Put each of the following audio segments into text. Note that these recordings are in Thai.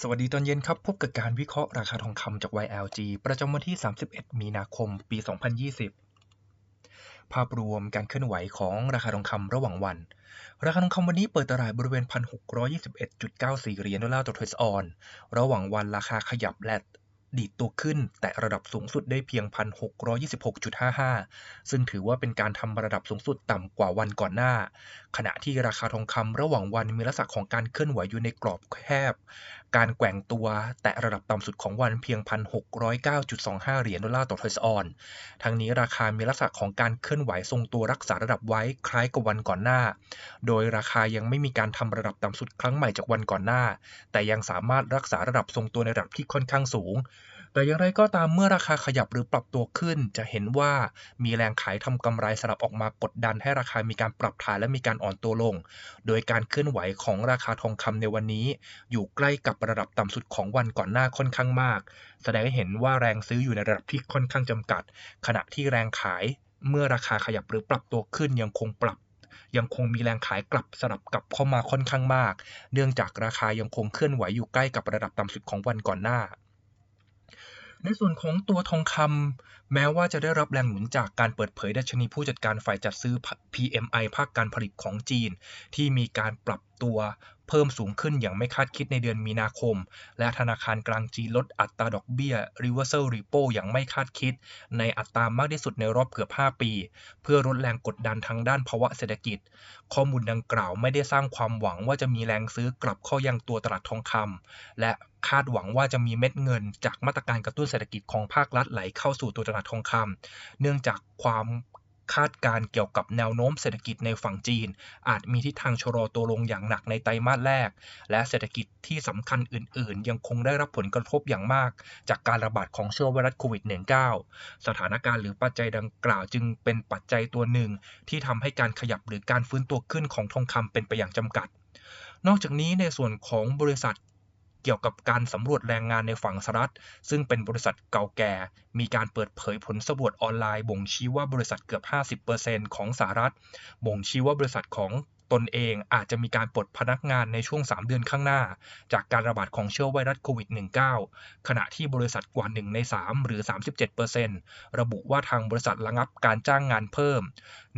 สวัสดีตอนเย็นครับ พบกับการวิเคราะห์ราคาทองคำจาก YLG ประจำวันที่ 31 มีนาคม ปี 2020 ภาพรวมการเคลื่อนไหวของราคาทองคำระหว่างวัน ราคาทองคำวันนี้เปิดตลาดบริเวณ 1,621.94 เหรียญดอลลาร์ต่อทรัสออน ระหว่างวันราคาขยับและดีดตัวขึ้น แต่ระดับสูงสุดได้เพียง 1,626.55 ซึ่งถือว่าเป็นการทำระดับสูงสุดต่ำกว่าวันก่อนหน้า ขณะที่ราคาทองคำระหว่างวันมีลักษณะของการเคลื่อนไหวอยู่ในกรอบแคบ การแกว่งตัวแต่ระดับต่ำสุดของวันเพียง 1,609.25 เหรียญดอลลาร์ต่อทรัสออน ทั้งนี้ราคามีลักษณะของการเคลื่อนไหวทรงตัวรักษาระดับไว้คล้ายกับวันก่อนหน้า โดยราคายังไม่มีการทำระดับต่ำสุดครั้งใหม่จากวันก่อนหน้า แต่ยังสามารถรักษาระดับทรงตัวในระดับที่ค่อนข้างสูง แต่อย่างไรก็ตามเมื่อราคาขยับหรือปรับตัวขึ้น จะเห็นว่ามีแรงขายทำกำไรสลับออกมากดดันให้ราคามีการปรับฐานและมีการอ่อนตัวลง โดยการเคลื่อนไหวของราคาทองคำในวันนี้ อยู่ใกล้กับระดับต่ำสุดของวันก่อนหน้าค่อนข้างมาก แสดงให้เห็นว่าแรงซื้ออยู่ในระดับที่ค่อนข้างจำกัด ขณะที่แรงขายเมื่อราคาขยับหรือปรับตัวขึ้นยังคงปรับยังคงมีแรงขายกลับสลับกลับเข้ามาค่อนข้างมาก เนื่องจากราคายังคงเคลื่อนไหวอยู่ใกล้กับระดับต่ำสุดของวันก่อนหน้า ในส่วนของตัวทองคำแม้ว่าจะได้รับแรงหนุนจากการเปิดเผยดัชนีผู้จัดการฝ่ายจัดซื้อ PMI ภาคการผลิตของจีน ที่มีการปรับตัวเพิ่มสูงขึ้นอย่างไม่คาดคิดในเดือนมีนาคม และธนาคารกลางจีนลดอัตราดอกเบี้ย reversal repo อย่างไม่คาดคิด ในอัตรามากที่สุดในรอบเกือบ 5 ปี เพื่อลดแรงกดดันทางด้านภาวะเศรษฐกิจ ข้อมูลดังกล่าวไม่ได้สร้างความหวังว่าจะมีแรงซื้อกลับเข้ายังตัวตลาดทองคำและคาดหวังว่าจะมีเม็ดเงินจากมาตรการกระตุ้นเศรษฐกิจของภาครัฐไหลเข้าสู่ตัวตลาดทองคำเนื่องจากความ คาดการเกี่ยวกับแนวโน้มเศรษฐกิจในฝั่งจีน อาจมีทิศทางชะลอตัวลงอย่างหนักในไตรมาสแรก และเศรษฐกิจที่สำคัญอื่น ๆ ยังคงได้รับผลกระทบอย่างมาก จากการระบาดของเชื้อไวรัสโควิด -19 สถานการณ์หรือปัจจัยดังกล่าวจึงเป็นปัจจัยตัวหนึ่ง ที่ทำให้การขยับหรือการฟื้นตัวขึ้นของทองคำเป็นไปอย่างจำกัดนอกจากนี้ในส่วนของบริษัท เกี่ยวกับการสำรวจแรงงานในฝั่งสหรัฐ ซึ่งเป็นบริษัทเก่าแก่ มีการเปิดเผยผลสำรวจออนไลน์บ่งชี้ว่าบริษัทเกือบ 50%ของสหรัฐ บ่งชี้ว่าบริษัทของ ตนเองอาจจะมีการปลดพนักงานในช่วง 3 เดือนข้างหน้า จากการระบาดของเชื้อไวรัสโควิด -19 ขณะที่บริษัทกว่า 1 ใน 3 หรือ 37%ระบุว่าทางบริษัทระงับการจ้างงานเพิ่ม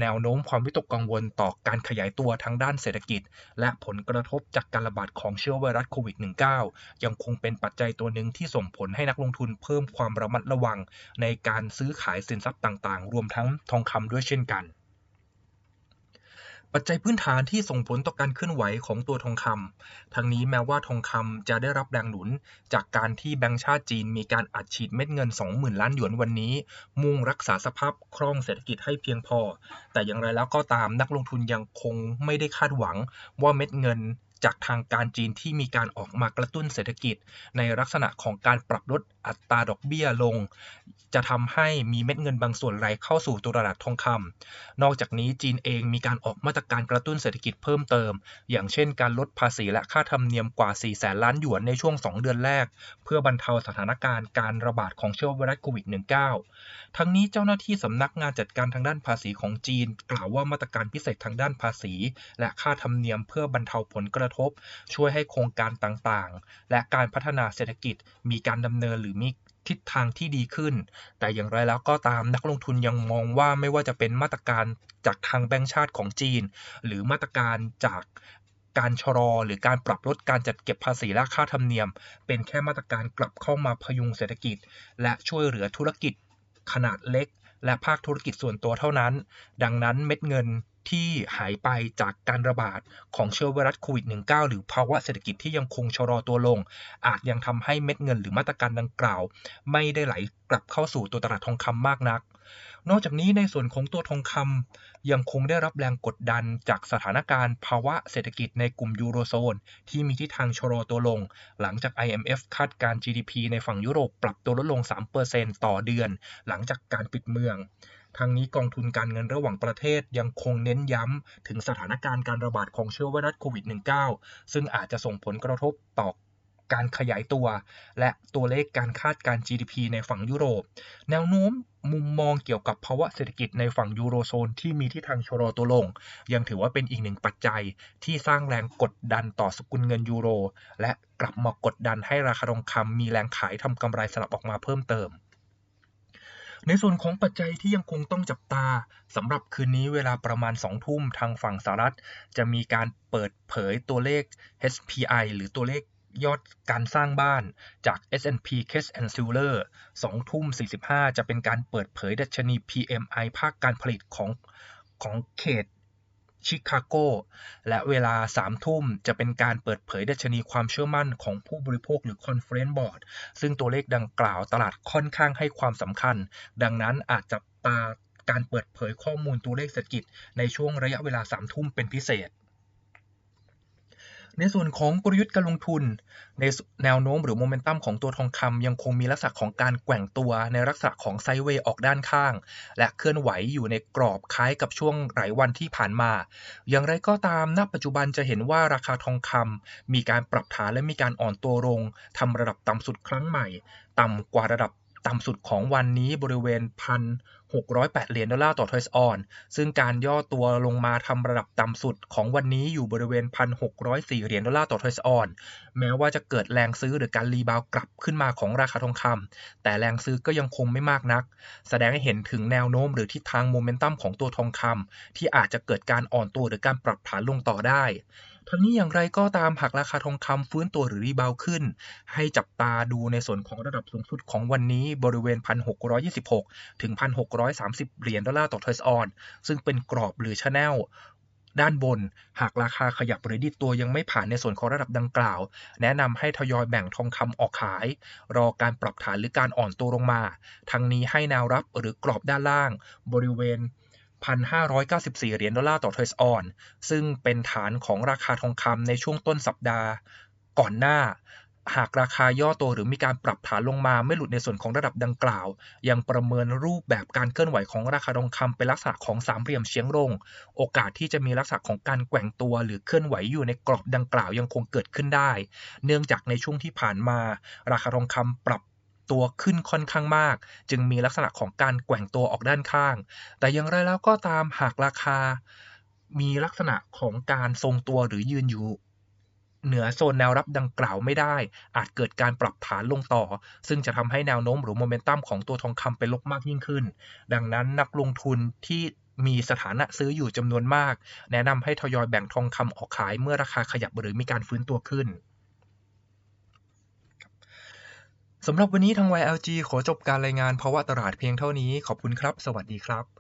แนวโน้มความวิตกกังวลต่อการขยายตัวทางด้านเศรษฐกิจ และผลกระทบจากการระบาดของเชื้อไวรัสโควิด -19 ยังคงเป็นปัจจัยตัวหนึ่งที่ส่งผลให้นักลงทุนเพิ่มความระมัดระวัง ในการซื้อขายสินทรัพย์ต่างๆ รวมทั้งทองคำด้วยเช่นกัน ปัจจัยพื้นฐานที่ส่งผลต่อการเคลื่อนไหวของตัวทองคำ ทั้งนี้แม้ว่าทองคำจะได้รับแรงหนุน จากการที่แบงก์ชาติจีนมีการอัดฉีดเม็ดเงิน 20,000 ล้านหยวนวันนี้ มุ่งรักษาสภาพคล่องเศรษฐกิจให้เพียงพอ แต่อย่างไรแล้วก็ตามนักลงทุนยังคงไม่ได้คาดหวังว่าเม็ดเงิน จากทางการจีนที่มีการออกมากระตุ้นเศรษฐกิจ ในลักษณะของการปรับลดอัตราดอกเบี้ยลง จะทำให้มีเม็ดเงินบางส่วนไหลเข้าสู่ตลาดทองคำนอกจากนี้จีนเองมีการออกมาตรการกระตุ้นเศรษฐกิจเพิ่มเติม อย่างเช่น การลดภาษีและค่าธรรมเนียมกว่า 4 แสนล้านหยวนในช่วง 2 เดือนแรก เพื่อบรรเทาสถานการณ์การระบาดของเชื้อไวรัสโควิด -19 ทั้งนี้เจ้าหน้าที่สำนักงานจัดการทางด้านภาษีของจีน กล่าวว่ามาตรการพิเศษทางด้านภาษี และค่าธรรมเนียมเพื่อบรรเทาผลกระทบ ช่วยให้โครงการต่างๆ และการพัฒนาเศรษฐกิจมีการดำเนินหรือมีทิศทางที่ดีขึ้น แต่อย่างไรแล้วก็ตามนักลงทุนยังมองว่าไม่ว่าจะเป็นมาตรการจากทางแบงก์ชาติของจีน หรือมาตรการจากการชะลอหรือการปรับลดการจัดเก็บภาษีและค่าธรรมเนียม เป็นแค่มาตรการกลับเข้ามาพยุงเศรษฐกิจ และช่วยเหลือธุรกิจขนาดเล็ก และภาคธุรกิจส่วนตัวเท่านั้น ดังนั้นเม็ดเงิน ที่หายไปจากการระบาดของเชื้อไวรัสโควิด -19 หรือภาวะเศรษฐกิจที่ยังคงชะลอตัวลง อาจยังทำให้เม็ดเงินหรือมาตรการดังกล่าว ไม่ได้ไหลกลับเข้าสู่ตัวตลาดทองคำมากนัก นอกจากนี้ในส่วนของตัวทองคำยังคงได้รับแรงกดดันจากสถานการณ์ภาวะเศรษฐกิจในกลุ่มยูโรโซน ที่มีทิศทางชะลอตัวลง หลังจาก IMF คาดการ GDP ในฝั่งยุโรปปรับตัวลดลง 3%ต่อเดือน หลังจากการปิดเมือง ทางนี้กองทุนการเงินระหว่างประเทศยังคงเน้นย้ำถึงสถานการณ์การระบาดของเชื้อไวรัสโควิด -19 ซึ่งอาจจะส่งผลกระทบต่อการขยายตัว และตัวเลขการคาดการ GDP ในฝั่งยุโรป แนวโน้มมุมมองเกี่ยวกับภาวะเศรษฐกิจในฝั่งยูโรโซนที่มีทิศทางชะลอตัวลง ยังถือว่าเป็นอีกหนึ่งปัจจัยที่สร้างแรงกดดันต่อสกุลเงินยูโร และกลับมากดดันให้ราคาทองคำมีแรงขายทำกำไรสลับออกมาเพิ่มเติม ในส่วนของปัจจัยที่ยังคงต้องจับตาสำหรับคืนนี้เวลาประมาณ 2 ทุ่มทางฝั่งสหรัฐ จะมีการเปิดเผยตัวเลข HPI หรือตัวเลขยอดการสร้างบ้านจาก S&P Cash and Silver 2ทุ่ม 45 จะเป็นการเปิดเผยดัชนี PMI ภาคการผลิตของของเขต ชิคาโก และเวลา 3 ทุ่มจะเป็นการเปิดเผยดัชนีความเชื่อมั่นของผู้บริโภคหรือ Conference Board ซึ่งตัวเลขดังกล่าวตลาดค่อนข้างให้ความสำคัญ ดังนั้นอาจจะตาการเปิดเผยข้อมูลตัวเลขเศรษฐกิจในช่วงระยะเวลา 3 ทุ่มเป็นพิเศษ ในส่วนของกลยุทธ์การลงทุน ในแนวโน้มหรือโมเมนตัมของตัวทองคำยังคงมีลักษณะของการแกว่งตัวในลักษณะของไซด์เวย์ออกด้านข้าง และเคลื่อนไหวอยู่ในกรอบคล้ายกับช่วงหลายวันที่ผ่านมา อย่างไรก็ตามณปัจจุบันจะเห็นว่าราคาทองคำมีการปรับฐานและมีการอ่อนตัวลงทำระดับต่ำสุดครั้งใหม่ ต่ำกว่าระดับต่ำสุดของวันนี้บริเวณพัน 608 เหรียญดอลลาร์ต่อทอยส์ออน ซึ่งการย่อตัวลงมาทำระดับต่ำสุดของวันนี้อยู่บริเวณ 1,604 เหรียญดอลลาร์ต่อทอยส์ออน แม้ว่าจะเกิดแรงซื้อหรือการรีบาวกลับขึ้นมาของราคาทองคำ แต่แรงซื้อก็ยังคงไม่มากนัก แสดงให้เห็นถึงแนวโน้มหรือทิศทางโมเมนตัมของตัวทองคำที่อาจจะเกิดการอ่อนตัวหรือการปรับฐานลงต่อได้ ทั้งนี้อย่างไรก็ตามหากราคาทองคำฟื้นตัวหรือรีบาวขึ้น ให้จับตาดูในส่วนของระดับสูงสุดของวันนี้บริเวณ 1,626 ถึง 1,630 เหรียญดอลลาร์ต่อทอยส์ออน ซึ่งเป็นกรอบหรือชแนลด้านบน หากราคาขยับหรือดิดตัวยังไม่ผ่านในส่วนของระดับดังกล่าว แนะนำให้ทยอยแบ่งทองคำออกขาย รอการปรับฐานหรือการอ่อนตัวลงมา ทั้งนี้ให้แนวรับหรือกรอบด้านล่าง บริเวณ 1,594 เหรียญดอลลาร์ต่อทอยส์ออน ซึ่งเป็นฐานของราคาทองคำในช่วงต้นสัปดาห์ก่อนหน้า หากราคาย่อตัวหรือมีการปรับฐานลงมาไม่หลุดในส่วนของระดับดังกล่าว ยังประเมินรูปแบบการเคลื่อนไหวของราคาทองคำเป็นลักษณะของสามเหลี่ยมเฉียงลง โอกาสที่จะมีลักษณะของการแกว่งตัว หรือเคลื่อนไหวอยู่ในกรอบดังกล่าวยังคงเกิดขึ้นได้ เนื่องจากในช่วงที่ผ่านมา ราคาทองคำปรับ ตัวขึ้นค่อนข้างมาก จึงมีลักษณะของการแกว่งตัวออกด้านข้าง แต่อย่างไรแล้วก็ตามหากราคา มีลักษณะของการทรงตัวหรือยืนอยู่เหนือโซนแนวรับดังกล่าวไม่ได้ อาจเกิดการปรับฐานลงต่อ ซึ่งจะทำให้แนวโน้มหรือโมเมนตัมของตัวทองคำเป็นลบมากยิ่งขึ้น ดังนั้นนักลงทุนที่มีสถานะซื้ออยู่จำนวนมาก แนะนำให้ทยอยแบ่งทองคำออกขายเมื่อราคาขยับหรือมีการฟื้นตัวขึ้น สำหรับวันนี้ทาง YLG ขอจบการรายงานภาวะตลาดเพียงเท่านี้ ขอบคุณครับ สวัสดีครับ